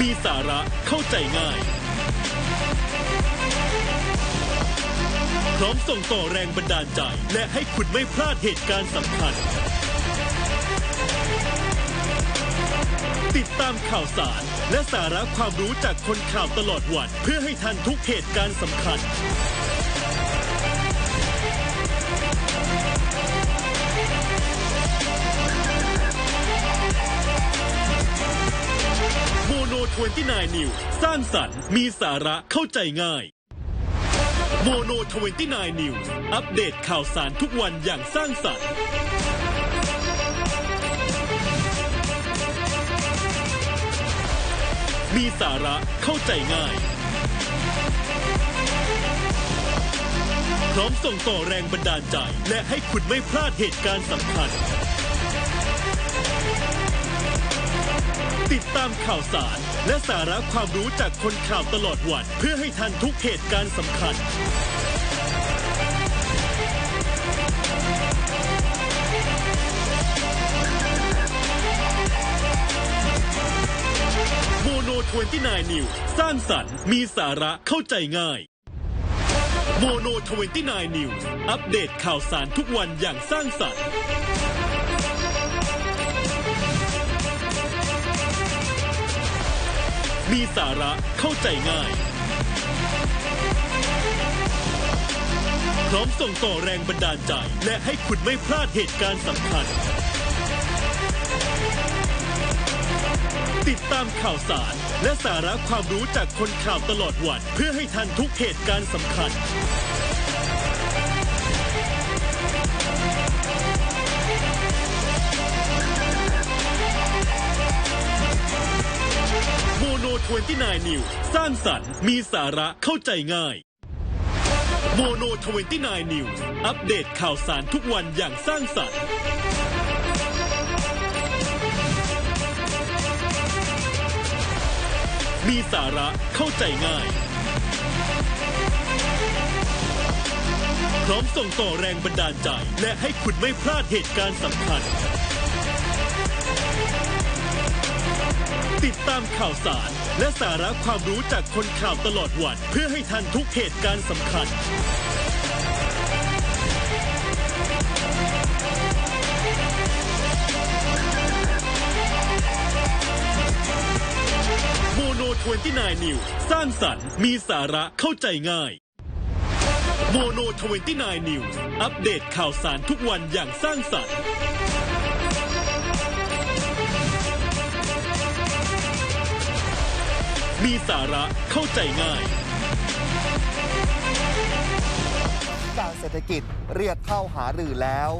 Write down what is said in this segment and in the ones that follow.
มีสาระเข้าใจง่าย พร้อมส่งต่อแรงบันดาลใจ และให้คุณไม่พลาดเหตุการณ์สำคัญ ติดตามข่าวสารและสาระความรู้จากคนข่าวตลอดวัน เพื่อให้ทันทุกเหตุการณ์สำคัญ 29 นิวสร้างสรรค์ มีสาระเข้าใจง่ายโมโน 29 นิวอัปเดตข่าวสารทุกวันอย่างสร้างสรรค์มีสาระเข้าใจง่าย พร้อมส่งต่อแรงบันดาลใจ และให้คุณไม่พลาดเหตุการณ์สำคัญ ติดตามข่าวสาร และสาระความรู้จากคนข่าวตลอดวัน เพื่อให้ทันทุกเหตุการณ์สำคัญ โมโน29นิวสร้างสรรค์ มีสาระเข้าใจง่าย โมโน29นิวอัปเดตข่าวสารทุกวันอย่างสร้างสรรค์ มีสาระเข้าใจง่าย พร้อมส่งต่อแรงบันดาลใจ และให้คุณไม่พลาดเหตุการณ์สำคัญ ติดตามข่าวสาร และสาระความรู้จากคนข่าวตลอดวัน เพื่อให้ทันทุกเหตุการณ์สำคัญ 29นิวสร้างสรรค์ มีสาระเข้าใจง่ายโมโน29นิวอัปเดตข่าวสารทุกวันอย่างสร้างสรรค์ มีสาระเข้าใจง่าย พร้อมส่งต่อแรงบันดาลใจ และให้คุณไม่พลาดเหตุการณ์สำคัญติดตามข่าวสาร และสาระความรู้จากคนข่าวตลอดวัน เพื่อให้ทันทุกเหตุการณ์สำคัญ โมโน29นิวสร้างสรรค์มีสาระเข้าใจง่าย โมโน29นิวอัปเดตข่าวสารทุกวันอย่างสร้างสรรค์ มีสาระเข้าใจง่าย การเศรษฐกิจเรียกเข้าหารือแล้ว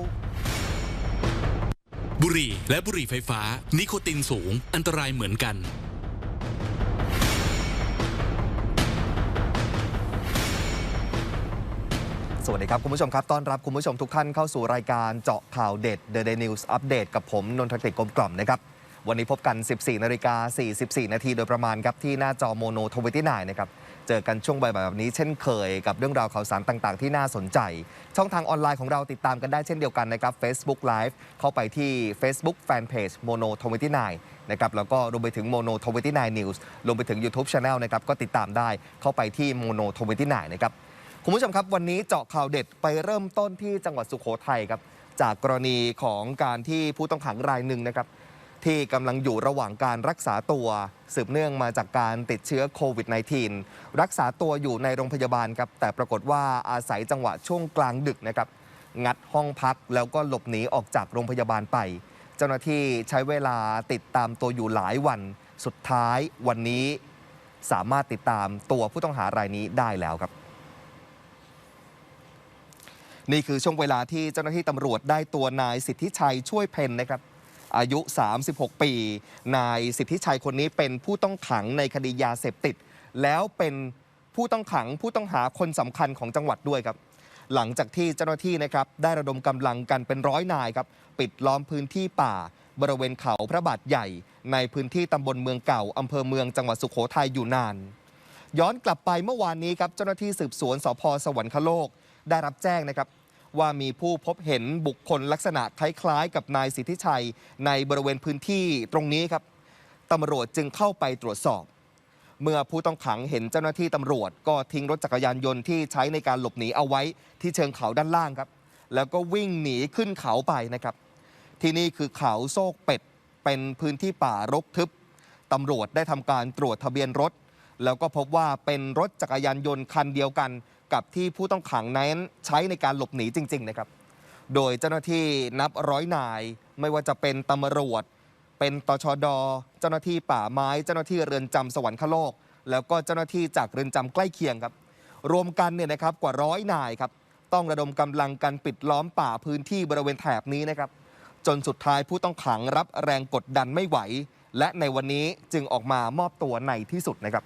บุหรี่และบุหรี่ไฟฟ้า นิโคตินสูง อันตรายเหมือนกัน สวัสดีครับ คุณผู้ชมครับ ต้อนรับคุณผู้ชมทุกท่านเข้าสู่รายการเจาะข่าวเด็ด The Day News Update กับผม นนทกฤษกลมกล่อมนะครับ วันนี้พบกัน 14 นาฬิกา 44 นาทีโดยประมาณครับที่หน้าจอโมโนทวิตี้นนะครับ เจอกันช่วงบ่ายแบบนี้เช่นเคยกับเรื่องราวข่าวสารต่าง ๆ ที่น่าสนใจ ช่องทางออนไลน์ของเราติดตามกันได้เช่นเดียวกันนะครับ Facebook Live เข้าไปที่ Facebook Fanpage Mono 29นะครับแล้วก็รวมไปถึง Mono 29 News รวมไปถึง YouTube Channel นะครับก็ติดตามได้เข้าไปที่ Mono 29นะครับคุณผู้ชมครับวันนี้เจาะข่าวเด็ดไปเริ่มต้นที่จังหวัดสุโขทัยครับจากกรณีของการที่ผู้ต้องขังรายหนึ่งนะครับ ที่กำลังอยู่ระหว่างการรักษาตัวสืบเนื่องมาจากการติดเชื้อโควิด -19 รักษาตัวอยู่ในโรงพยาบาลครับ แต่ปรากฏว่าอาศัยจังหวะช่วงกลางดึกนะครับ งัดห้องพักแล้วก็หลบหนีออกจากโรงพยาบาลไป เจ้าหน้าที่ใช้เวลาติดตามตัวอยู่หลายวัน สุดท้ายวันนี้สามารถติดตามตัวผู้ต้องหารายนี้ได้แล้วครับนี่คือช่วงเวลาที่เจ้าหน้าที่ตำรวจได้ตัวนายสิทธิชัยช่วยเพนนะครับ อายุ 36 ปี นายสิทธิชัยคนนี้เป็นผู้ต้องขังในคดียาเสพติด แล้วเป็นผู้ต้องขังผู้ต้องหาคนสำคัญของจังหวัดด้วยครับ หลังจากที่เจ้าหน้าที่นะครับได้ระดมกำลังกันเป็นร้อยนายครับปิดล้อมพื้นที่ป่า บริเวณเขาพระบาทใหญ่ ในพื้นที่ตำบลเมืองเก่าอำเภอเมืองจังหวัดสุโขทัยอยู่นาน ย้อนกลับไปเมื่อวานนี้ครับเจ้าหน้าที่สืบสวนสพสวรรคโลกได้รับแจ้งนะครับ ว่ามีผู้พบเห็นบุคคลลักษณะคล้ายๆ กับนายสิทธิชัย ในบริเวณพื้นที่ตรงนี้ครับตำรวจจึงเข้าไปตรวจสอบ เมื่อผู้ต้องขังเห็นเจ้าหน้าที่ตำรวจ ก็ทิ้งรถจักรยานยนต์ที่ใช้ในการหลบหนีเอาไว้ที่เชิงเขาด้านล่างครับ แล้วก็วิ่งหนีขึ้นเขาไปนะครับ ที่นี่คือเขาโซกเป็ดเป็นพื้นที่ป่ารกทึบตำรวจได้ทำการตรวจทะเบียนรถ แล้วก็พบว่าเป็นรถจักรยานยนต์คันเดียวกัน กับที่ผู้ต้องขังนั้นใช้ในการหลบหนีจริง ๆ นะครับ โดยเจ้าหน้าที่นับร้อยนาย ไม่ว่าจะเป็นตำรวจ เป็นตชด เจ้าหน้าที่ป่าไม้ เจ้าหน้าที่เรือนจำสวรรคโลก แล้วก็เจ้าหน้าที่จากเรือนจำใกล้เคียงครับ รวมกันเนี่ยนะครับกว่าร้อยนายครับ ต้องระดมกำลังกันปิดล้อมป่าพื้นที่บริเวณแถบนี้นะครับ จนสุดท้ายผู้ต้องขังรับแรงกดดันไม่ไหว และในวันนี้จึงออกมามอบตัวในที่สุดนะครับ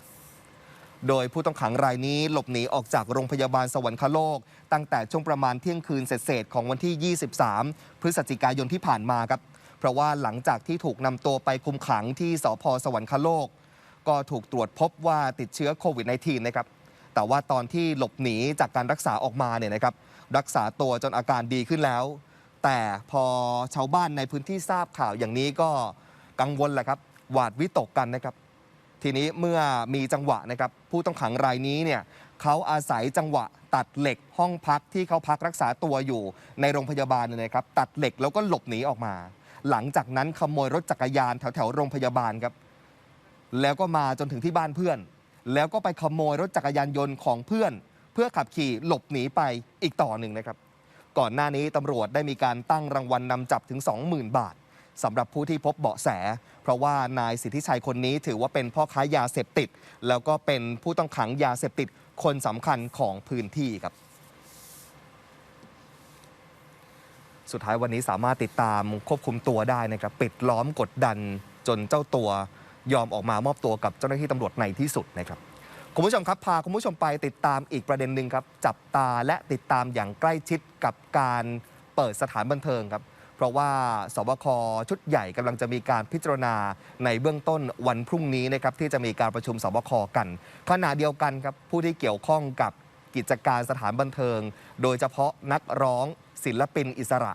โดยผู้ต้องขังรายนี้หลบหนีออกจากโรงพยาบาลสวรรคโลก ตั้งแต่ช่วงประมาณเที่ยงคืนเศษของวันที่ 23 พฤศจิกายนที่ผ่านมาครับ เพราะว่าหลังจากที่ถูกนำตัวไปคุมขังที่สพสวรรคโลก ก็ถูกตรวจพบว่าติดเชื้อโควิด -19 นะครับ แต่ว่าตอนที่หลบหนีจากการรักษาออกมาเนี่ยนะครับ รักษาตัวจนอาการดีขึ้นแล้ว แต่พอชาวบ้านในพื้นที่ทราบข่าวอย่างนี้ก็กังวลแหละครับ หวาดวิตกกันนะครับ ทีนี้เมื่อมีจังหวะนะครับผู้ต้องขังรายนี้เนี่ยเขาอาศัยจังหวะตัดเหล็กห้องพักที่เขาพักรักษาตัวอยู่ในโรงพยาบาลเนี่ยนะครับตัดเหล็กแล้วก็หลบหนีออกมา หลังจากนั้นขโมยรถจักรยานแถวแถวๆโรงพยาบาลครับแล้วก็มาจนถึงที่บ้านเพื่อน แล้วก็ไปขโมยรถจักรยานยนต์ของเพื่อน เพื่อขับขี่หลบหนีไปอีกต่อหนึ่งนะครับ ก่อนหน้านี้ตำรวจได้มีการตั้งรางวัลนำจับถึง 20,000 บาท สำหรับผู้ที่พบเบาะแส เพราะว่านายสิทธิชัยคนนี้ถือว่าเป็นพ่อค้ายาเสพติด แล้วก็เป็นผู้ต้องขังยาเสพติดคนสำคัญของพื้นที่ครับ สุดท้ายวันนี้สามารถติดตามควบคุมตัวได้นะครับปิดล้อมกดดันจนเจ้าตัวยอมออกมามอบตัวกับเจ้าหน้าที่ตำรวจในที่สุดนะครับคุณผู้ชมครับพาคุณผู้ชมไปติดตามอีกประเด็นหนึ่งครับ จับตาและติดตามอย่างใกล้ชิดกับการเปิดสถานบันเทิงครับ เพราะว่าสบคชุดใหญ่กำลังจะมีการพิจารณาในเบื้องต้นวันพรุ่งนี้นะครับที่จะมีการประชุมสบคกัน ขณะเดียวกันครับผู้ที่เกี่ยวข้องกับกิจการสถานบันเทิง โดยเฉพาะนักร้องศิลปินอิสระ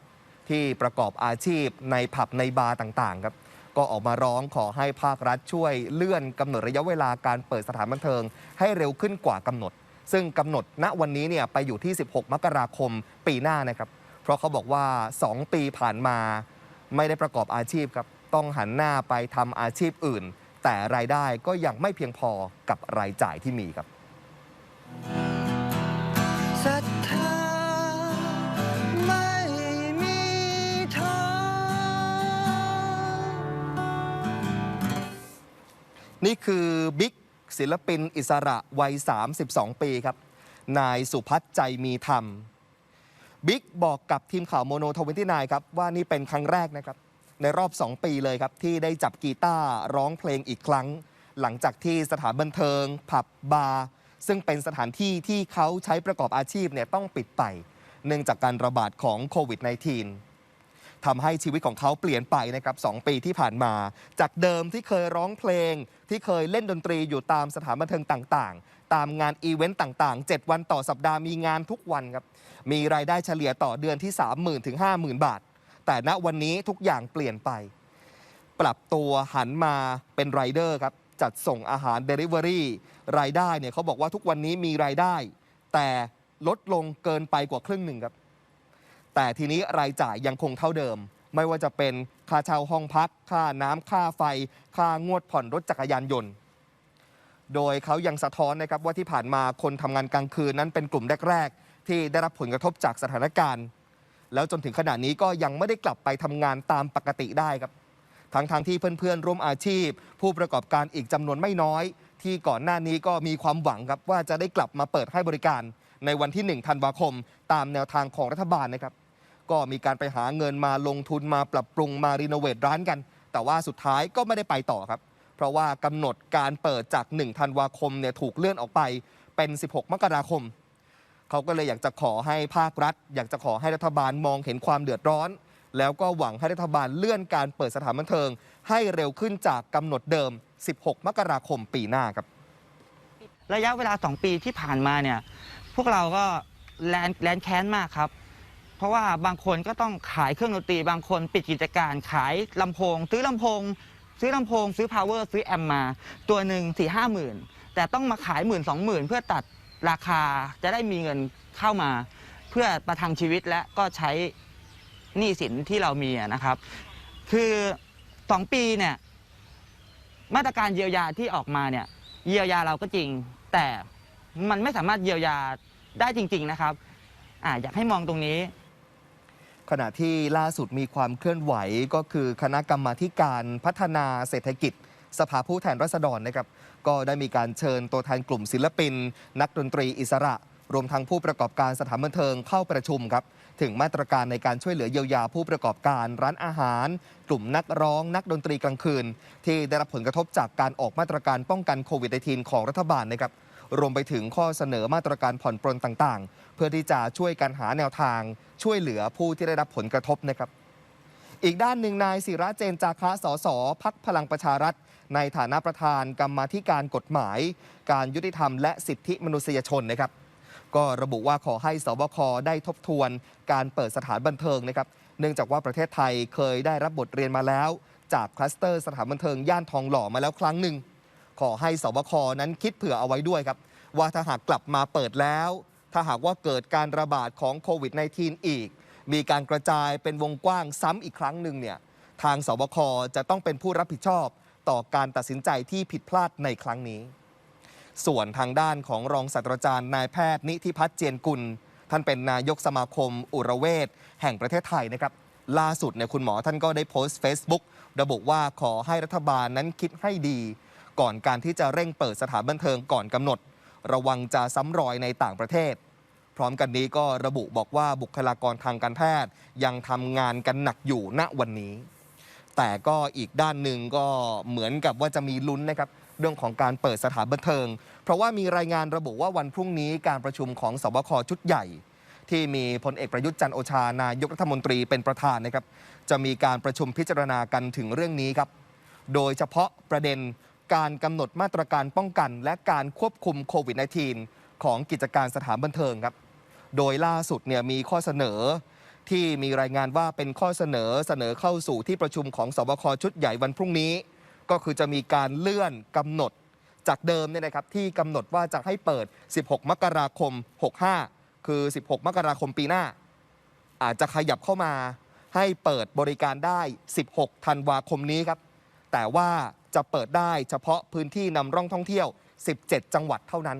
ที่ประกอบอาชีพในผับในบาร์ต่างๆครับก็ออกมาร้องขอให้ภาครัฐช่วยเลื่อนกำหนดระยะเวลาการเปิดสถานบันเทิง ให้เร็วขึ้นกว่ากำหนด ซึ่งกำหนดณวันนี้เนี่ยไปอยู่ที่ 16 มกราคมปีหน้านะครับ ราะเขาบอกว่า 2 ปีผ่านมา ไม่ได้ประกอบอาชีพครับต้องหันหน้าไปทำอาชีพอื่น แต่รายได้ก็ยังไม่เพียงพอกับรายจ่ายที่มีครับศรัทธาไม่มีท้อนี่คือบิ๊กศิลปินอิสระวัย 32 ปีครับ นายสุพัฒน์ใจมีธรรม บิ๊กบอกกับทีมข่าวโมโนทวินที่นายครับว่านี่เป็นครั้งแรกนะครับในรอบ 2 ปีเลยครับที่ได้จับกีตาร์ร้องเพลงอีกครั้ง หลังจากที่สถานบันเทิง ผับบาร์ซึ่งเป็นสถานที่ที่เขาใช้ประกอบอาชีพเนี่ยต้องปิดไป เนื่องจากการระบาดของโควิด -19 ทำให้ชีวิตของเขาเปลี่ยนไปนะครับสองปีที่ผ่านมา จากเดิมที่เคยร้องเพลงที่เคยเล่นดนตรีอยู่ตามสถานบันเทิงต่าง ตามงานอีเวนต์ต่าง ๆ 7 วันต่อสัปดาห์มีงานทุกวันครับ มีรายได้เฉลี่ยต่อเดือนที่ 30,000ถึง50,000 บาท แต่ณวันนี้ทุกอย่างเปลี่ยนไป ปรับตัวหันมาเป็นไรเดอร์ครับ จัดส่งอาหาร Delivery รายได้เนี่ยเขาบอกว่าทุกวันนี้มีรายได้ แต่ลดลงเกินไปกว่าครึ่งหนึ่งครับ แต่ทีนี้รายจ่ายยังคงเท่าเดิม ไม่ว่าจะเป็นค่าเช่าห้องพัก ค่าน้ำค่าไฟ ค่างวดผ่อนรถจักรยานยนต์ โดยเขายังสะท้อนนะครับว่าที่ผ่านมาคนทำงานกลางคืนนั้นเป็นกลุ่มแรก ๆ ที่ได้รับผลกระทบจากสถานการณ์ แล้วจนถึงขณะนี้ก็ยังไม่ได้กลับไปทำงานตามปกติได้ครับ ทั้งๆที่เพื่อนๆ ร่วมอาชีพ ผู้ประกอบการอีกจำนวนไม่น้อย ที่ก่อนหน้านี้ก็มีความหวังครับว่าจะได้กลับมาเปิดให้บริการ ในวันที่ 1 ธันวาคม ตามแนวทางของรัฐบาลนะครับ ก็มีการไปหาเงินมาลงทุนมาปรับปรุงมารีโนเวทร้านกัน แต่ว่าสุดท้ายก็ไม่ได้ไปต่อครับ เพราะว่ากำหนดการเปิดจาก 1 ธันวาคมเนี่ยถูกเลื่อนออกไปเป็น 16 มกราคม เขาก็เลยอยากจะขอให้ภาครัฐ อยากจะขอให้รัฐบาลมองเห็นความเดือดร้อน แล้วก็หวังให้รัฐบาลเลื่อนการเปิดสถานบันเทิง ให้เร็วขึ้นจากกำหนดเดิม 16 มกราคมปีหน้าครับ ระยะเวลา 2 ปีที่ผ่านมาเนี่ยพวกเราก็แลนแลนแค้นมากครับ เพราะว่าบางคนก็ต้องขายเครื่องดนตรี บางคนปิดกิจการขายลำโพงซื้อลำโพง ซื้อลำโพงซื้อ power ซื้อแอมมา ตัวหนึ่งสี่ห้าหมื่นแต่ต้องมาขายหมื่นสองหมื่นเพื่อตัดราคาจะได้มีเงินเข้ามา เพื่อประทังชีวิตและก็ใช้หนี้สินที่เรามีนะครับ คือสองปีเนี่ยมาตรการเยียวยาที่ออกมาเนี่ยเยียวยาเราก็จริง แต่มันไม่สามารถเยียวยาได้จริง ๆนะครับออยากให้มองตรงนี้ ขณะที่ล่าสุดมีความเคลื่อนไหวก็คือคณะกรรมาการพัฒนาเศรษฐกิจ สภาผู้แทนราษฎรนะครับ ก็ได้มีการเชิญตัวแทนกลุ่มศิลปิน นักดนตรีอิสระ รวมทั้งผู้ประกอบการสถานบันเทิงเข้าประชุมครับ ถึงมาตรการในการช่วยเหลือเยียวยาผู้ประกอบการร้านอาหาร กลุ่มนักร้อง นักดนตรีกลางคืน ที่ได้รับผลกระทบจากการออกมาตรการป้องกันโควิด -19 ของรัฐบาลนะครับ รวมไปถึงข้อเสนอมาตรการผ่อนปรนต่างๆ เพื่อที่จะช่วยกันหาแนวทาง ช่วยเหลือผู้ที่ได้รับผลกระทบนะครับ อีกด้านหนึ่งนายศิระเจนจาคะสสพักพลังประชารัฐ ในฐานะประธานกรรมาธิการกฎหมาย การยุติธรรมและสิทธิมนุษยชนนะครับก็ระบุว่าขอให้สบคได้ทบทวน การเปิดสถานบันเทิงนะครับ เนื่องจากว่าประเทศไทยเคยได้รับบทเรียนมาแล้ว จากคลัสเตอร์สถานบันเทิงย่านทองหล่อมาแล้วครั้งหนึ่ง ขอให้สบคนั้นคิดเผื่อเอาไว้ด้วยครับ ว่าถ้าหากกลับมาเปิดแล้ว ถ้าหากว่าเกิดการระบาดของโควิด -19 อีก มีการกระจายเป็นวงกว้างซ้ำอีกครั้งหนึ่งเนี่ยทางสบคจะต้องเป็นผู้รับผิดชอบต่อการตัดสินใจที่ผิดพลาดในครั้งนี้ ส่วนทางด้านของรองศาสตราจารย์นายแพทย์นิธิพัฒน์เจียนกุล ท่านเป็นนายกสมาคม อุระเวชแห่งประเทศไทยนะครับล่าสุดเนี่ยคุณหมอท่านก็ได้โพสต์ Facebook ระบุว่าขอให้รัฐบาลนั้นคิดให้ดี ก่อนการที่จะเร่งเปิดสถานบันเทิงก่อนกำหนด ระวังจะซ้ำรอยในต่างประเทศ พร้อมกันนี้ก็ระบุบอกว่าบุคลากรทางการแพทย์ ยังทำงานกันหนักอยู่ณวันนี้ แต่ก็อีกด้านหนึ่งก็เหมือนกับว่าจะมีลุ้นนะครับเรื่องของการเปิดสถานบันเทิง เพราะว่ามีรายงานระบุว่าวันพรุ่งนี้การประชุมของสบคชุดใหญ่ ที่มีพลเอกประยุทธ์จันโอชานายกรัฐมนตรีเป็นประธานนะครับ จะมีการประชุมพิจารณากันถึงเรื่องนี้ครับ โดยเฉพาะประเด็น การกำหนดมาตรการป้องกัน และการควบคุมโควิด -19 ของกิจการสถานบันเทิงครับ โดยล่าสุดเนี่ยมีข้อเสนอที่มีรายงานว่าเป็นข้อเสนอเสนอเข้าสู่ที่ประชุมของสบคชุดใหญ่วันพรุ่งนี้ ก็คือจะมีการเลื่อนกำหนดจากเดิมเนี่ยนะครับที่กำหนดว่าจะให้เปิด 16 มกราคม 65 คือ 16 มกราคมปีหน้า อาจจะขยับเข้ามาให้เปิดบริการได้ 16 ธันวาคมนี้ครับ แต่ว่าจะเปิดได้เฉพาะพื้นที่นำร่องท่องเที่ยว 17 จังหวัดเท่านั้น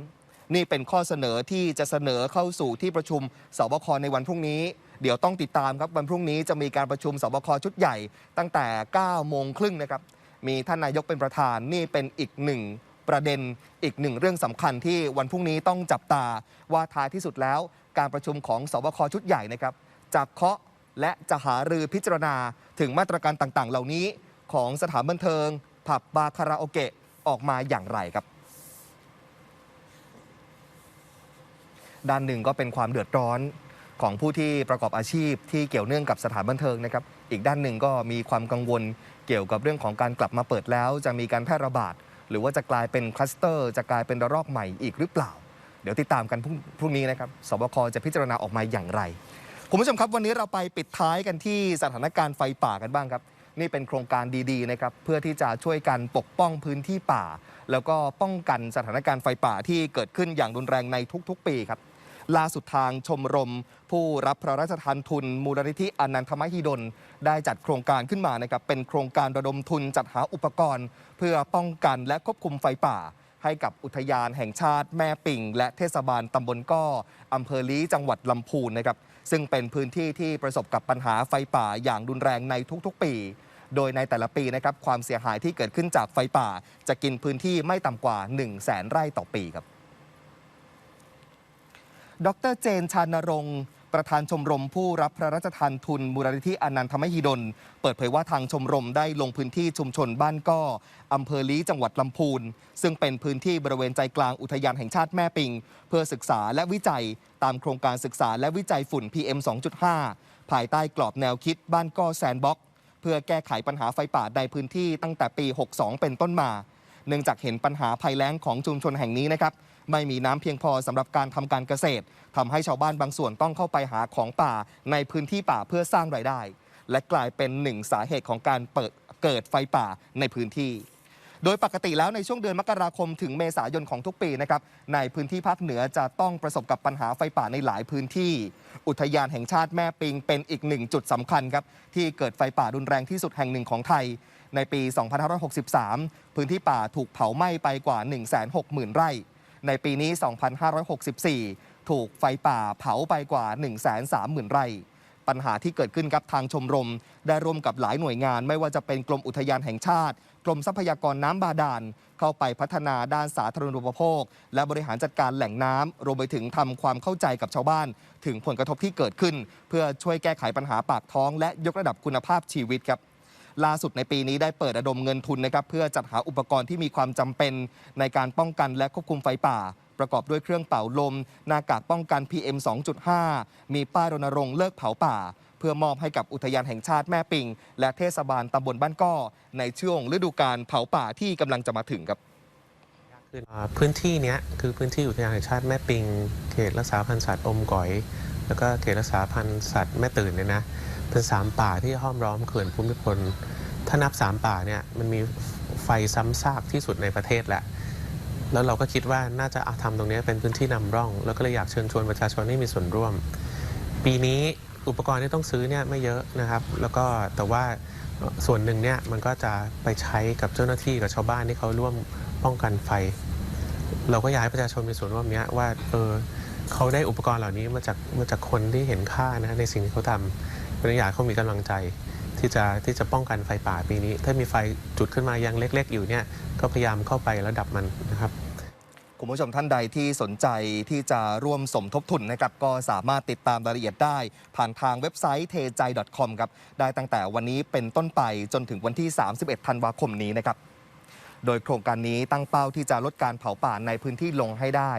นี่เป็นข้อเสนอที่จะเสนอเข้าสู่ที่ประชุมสบคในวันพรุ่งนี้ เดี๋ยวต้องติดตามครับวันพรุ่งนี้จะมีการประชุมสบคชุดใหญ่ตั้งแต่ 9 โมงครึ่งนะครับ มีท่านนายกเป็นประธานนี่เป็นอีกหนึ่งประเด็นอีกหนึ่งเรื่องสำคัญที่วันพรุ่งนี้ต้องจับตาว่าท้ายที่สุดแล้ว การประชุมของสบคชุดใหญ่นะครับจะเคาะและจะหารือพิจารณาถึงมาตรการต่างๆ เหล่านี้ ของสถานบันเทิง ผับบาคาราโอเกะออกมาอย่างไรครับ ด้านหนึ่งก็เป็นความเดือดร้อนของผู้ที่ประกอบอาชีพที่เกี่ยวเนื่องกับสถานบันเทิงนะครับ อีกด้านหนึ่งก็มีความกังวลเกี่ยวกับเรื่องของการกลับมาเปิดแล้ว จะมีการแพร่ระบาด หรือว่าจะกลายเป็นคลัสเตอร์ จะกลายเป็นระลอกใหม่อีกหรือเปล่า เดี๋ยวติดตามกันพรุ่งนี้นะครับสบคจะพิจารณาออกมาอย่างไร คุณผู้ชมครับวันนี้เราไปปิดท้ายกันที่สถานการณ์ไฟป่ากันบ้างครับ นี่เป็นโครงการดีๆนะครับเพื่อที่จะช่วยกันปกป้องพื้นที่ป่า แล้วก็ป้องกันสถานการณ์ไฟป่าที่เกิดขึ้นอย่างรุนแรงในทุกๆ ปีครับล่าสุดทางชมรม ผู้รับพระราชทานทุน มูลนิธิอนันทมหิดล ได้จัดโครงการขึ้นมานะครับเป็นโครงการระดมทุนจัดหาอุปกรณ์ เพื่อป้องกันและควบคุมไฟป่า ให้กับอุทยานแห่งชาติแม่ปิ่ง และเทศบาลตำบลก้ออำเภอลี้จังหวัดลำพูนนะครับ ซึ่งเป็นพื้นที่ที่ประสบกับปัญหาไฟป่าอย่างรุนแรงในทุกๆ ปี โดยในแต่ละปีนะครับความเสียหายที่เกิดขึ้นจากไฟป่า จะกินพื้นที่ไม่ต่ำกว่า 1 0 0 0 0แสนไร่ต่อปีครับ ดรเจนชานรงค์ ประธานชมรมผู้รับพระราชทานทุนมูลนิธิอนันทมหิดล เปิดเผยว่าทางชมรมได้ลงพื้นที่ชุมชนบ้านก้ออำเภอลี้จังหวัดลำพูน ซึ่งเป็นพื้นที่บริเวณใจกลางอุทยานแห่งชาติแม่ปิง เพื่อศึกษาและวิจัย ตามโครงการศึกษาและวิจัยฝุ่น PM 2.5 ภายใต้กรอบแนวคิดบ้านก้อแซนบ็อกเพื่อแก้ไขปัญหาไฟป่าในพื้นที่ตั้งแต่ปี 62 เป็นต้นมา เนื่องจากเห็นปัญหาภัยแล้งของชุมชนแห่งนี้นะครับ ไม่มีน้ำเพียงพอสำหรับการทำการเกษตรทำให้ชาวบ้านบางส่วนต้องเข้าไปหาของป่าในพื้นที่ป่าเพื่อสร้างรายได้ และกลายเป็นหนึ่งสาเหตุของการเปิดเกิดไฟป่าในพื้นที่โดยปกติแล้วในช่วงเดือนมกราคมถึงเมษายนของทุกปีนะครับในพื้นที่ภาคเหนือจะต้องประสบกับปัญหาไฟป่าในหลายพื้นที่ อุทยานแห่งชาติแม่ปิงเป็นอีกหนึ่งจุดสำคัญครับที่เกิดไฟป่ารุนแรงที่สุดแห่งหนึ่งของไทย ในปี 2563 พื้นที่ป่าถูกเผาไหม้ไปกว่า 160,000 ไร่ ในปีนี้ 2564 ถูกไฟป่าเผาไปกว่า 130,000 ไร่ปัญหาที่เกิดขึ้นกับทางชมรม ได้ร่วมกับหลายหน่วยงาน ไม่ว่าจะเป็นกรมอุทยานแห่งชาติ กรมทรัพยากรน้ำบาดาล เข้าไปพัฒนาด้านสาธารณูปโภค และบริหารจัดการแหล่งน้ำรวมไปถึงทำความเข้าใจกับชาวบ้าน ถึงผลกระทบที่เกิดขึ้น เพื่อช่วยแก้ไขปัญหาปากท้อง และยกระดับคุณภาพชีวิตครับ ล่าสุดในปีนี้ได้เปิดระดมเงินทุนนะครับเพื่อจัดหาอุปกรณ์ที่มีความจำเป็นในการป้องกันและควบคุมไฟป่า ประกอบด้วยเครื่องเป่าลม หน้ากากป้องกัน PM 2.5 มีป้ายรณรงค์เลิกเผาป่า เพื่อมอบให้กับอุทยานแห่งชาติแม่ปิง และเทศบาลตำบลบ้านก้อ ในช่วงฤดูการเผาป่าที่กำลังจะมาถึงครับอ่าพื้นที่นี้คือพื้นที่อุทยานแห่งชาติแม่ปิง เขตรักษาพันธุ์สัตว์อมก๋อย แล้วก็เขตรักษาพันธุ์สัตว์แม่ตื่นเนี่ยนะ เป็นสามป่าที่ห้อมล้อมเขื่อนภูมิพล ถ้านับสามป่าเนี่ยมันมีไฟซ้ำซากที่สุดในประเทศแหละ แล้วเราก็คิดว่าน่าจะเอาทำตรงนี้เป็นพื้นที่นำร่อง แล้วก็เลยอยากเชิญชวนประชาชนให้มีส่วนร่วม ปีนี้อุปกรณ์ที่ต้องซื้อเนี่ยไม่เยอะนะครับ แล้วก็แต่ว่าส่วนหนึ่งเนี่ยมันก็จะไปใช้กับเจ้าหน้าที่กับชาวบ้านที่เขาร่วมป้องกันไฟ เราก็อยากให้ประชาชนมีส่วนร่วมเนี้ยว่าเออเขาได้อุปกรณ์เหล่านี้มาจากมาจากคนที่เห็นค่านะในสิ่งที่เขาทำ นอยากให้เขามีกำลังใจที่จะที่จะป้องกันไฟป่าปีนี้ ถ้ามีไฟจุดขึ้นมายังเล็ก ๆ อยู่เนี่ยก็พยายามเข้าไปแล้วดับมันนะครับคุณผู้ชมท่านใดที่สนใจที่จะร่วมสมทบทุนนะครับก็สามารถติดตามรายละเอียดได้ ผ่านทางเว็บไซต์เทใจ .com ครับได้ตั้งแต่วันนี้เป็นต้นไปจนถึงวันที่ 31 ธันวาคมนี้นะครับโดยโครงการนี้ตั้งเป้าที่จะลดการเผาป่าในพื้นที่ลงให้ได้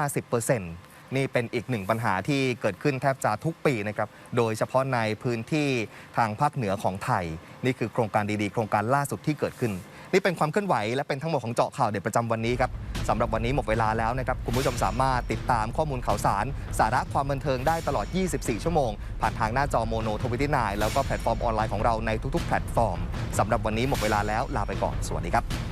50% นี่เป็นอีกหนึ่งปัญหาที่เกิดขึ้นแทบจะทุกปีนะครับ โดยเฉพาะในพื้นที่ทางภาคเหนือของไทย นี่คือโครงการดีๆ โครงการล่าสุดที่เกิดขึ้น นี่เป็นความเคลื่อนไหวและเป็นทั้งหมดของเจาะข่าวเด็ดประจำวันนี้ครับสำหรับวันนี้หมดเวลาแล้วนะครับ คุณผู้ชมสามารถติดตามข้อมูลข่าวสาร สาระความบันเทิงได้ตลอด 24 ชั่วโมง ผ่านทางหน้าจอโมโนทวิตี้นแล้วก็แพลตฟอร์มออนไลน์ของเราในทุกๆ แพลตฟอร์มสำหรับวันนี้หมดเวลาแล้วลาไปก่อนสวัสดีครับ